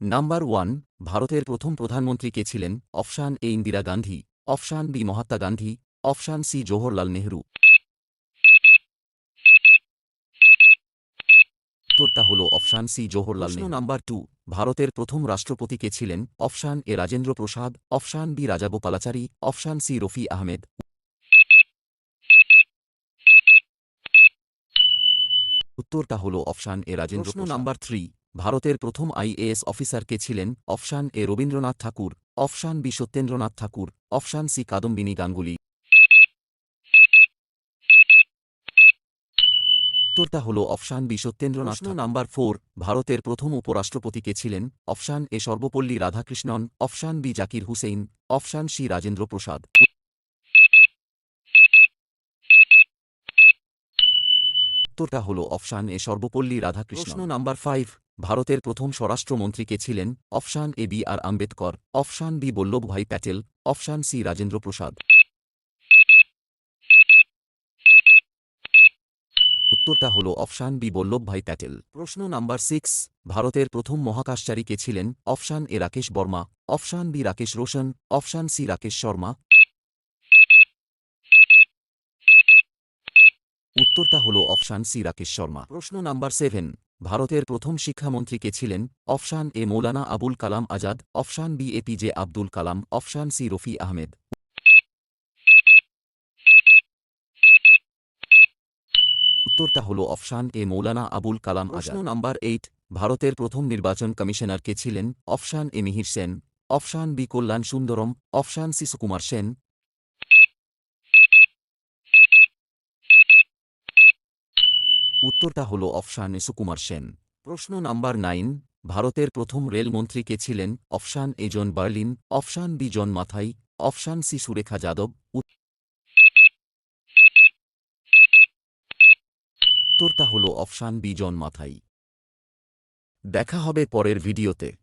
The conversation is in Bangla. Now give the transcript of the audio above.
নাম্বার ওয়ান ভারতের প্রথম প্রধানমন্ত্রী কে ছিলেন? Option A Indira Gandhi. Option B Mahatma Gandhi. Option C Jawaharlal Nehru. উত্তরটা হল option C Jawaharlal Nehru. Number two ভারতের প্রথম রাষ্ট্রপতি কে ছিলেন? Option A Rajendra Prasad. Option B Rajagopalachari option C Rafi Ahmed. উত্তরটা হল option A Rajendra number three ভারতের প্রথম আইএএস অফিসার কে ছিলেন option A Rabindranath Thakur option B Satyendranath Thakur option C Kadambini Ganguly. উত্তরটা হল option B Satyendranath number four ভারতের প্রথম উপরাষ্ট্রপতি কে ছিলেন option A Sarvepalli Radhakrishnan option B Zakir Hussain option C Rajendra Prasad. উত্তরটা হল option A Sarvepalli Radhakrishna number five ভারতের প্রথম স্বরাষ্ট্রমন্ত্রী কে ছিলেন option A B R Ambedkar, option B Vallabhbhai Patel, option C Rajendra Prasad. উত্তরটা হল অপশান বি বল্লভভাই প্যাটেল। প্রশ্ন নাম্বার সিক্স, ভারতের প্রথম মহাকাশচারী কে ছিলেন option A Rakesh Verma, option B Rakesh Roshan, option C Rakesh Sharma. উত্তরটা হল অপশান সি রাকেশ শর্মা। প্রশ্ন নাম্বার সেভেন ভারতের প্রথম শিক্ষামন্ত্রী কে ছিলেন option A Maulana Abul Kalam Azad, option B APJ Abdul Kalam, option C Rafi Ahmed. উত্তরটা হল অফশান এ মৌলানা আবুল কালাম প্রশ্ন নাম্বার এইট ভারতের প্রথম নির্বাচন কমিশনার কে ছিলেন option A Mihir Sen, option B Kalyan Sundaram, option C Sukumar Sen উত্তরটা হল অফশান সুকুমার সেন। প্রশ্ন নাম্বার নাইন, ভারতের প্রথম রেলমন্ত্রী কে ছিলেন? অফশান এ জন বার্লিন অফশান বি জন মাথাই অফশান সি সুরেখা যাদব। উত্তরটা হল অফশান বি জন মাথাই। দেখা হবে পরের ভিডিওতে।